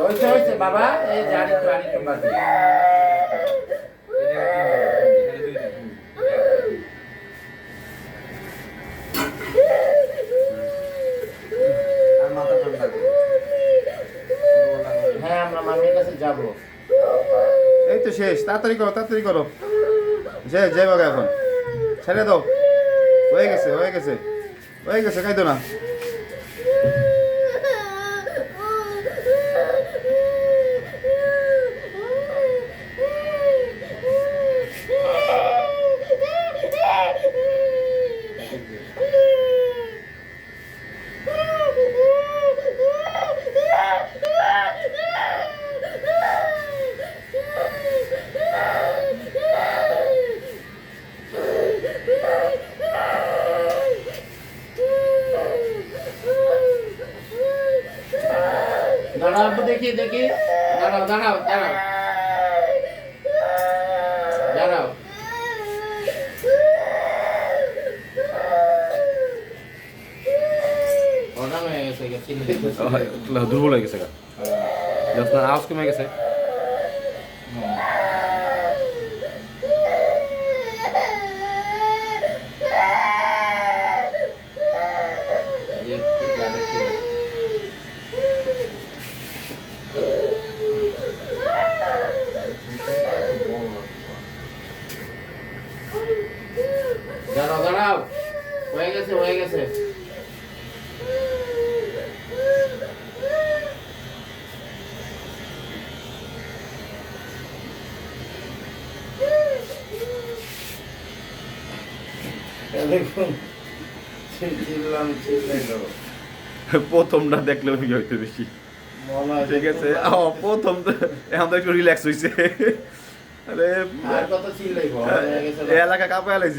হয়েছে হয়েছে বাবা এই করো। হ্যাঁ আমরা মামির কাছে যাব। এই তো শেষ তাড়াতাড়ি করো তাড়াতাড়ি করো। যে যে বাবা এখন। ছেড়ে দাও। হয়ে গেছে হয়ে গেছে। হয়ে গেছে খাইতো না। দাঁড়াও দেখি দেখি। দাঁড়াও দাঁড়াও দাঁড়াও। দাঁড়াও। দুর্বল হয়ে গেছে আওয়াজ কমে গেছে। দাঁড়াও দাঁড়াও। হয়ে গেছে হয়ে গেছে। দেখুন প্রথমটা দেখলে কি হইতে বেশি। মনে হয় ঠিক আছে? প্রথম তো এখন তো একটু রিল্যাক্স হইছে। আরে হয়ে এলাকা কাঁপায় লাগছে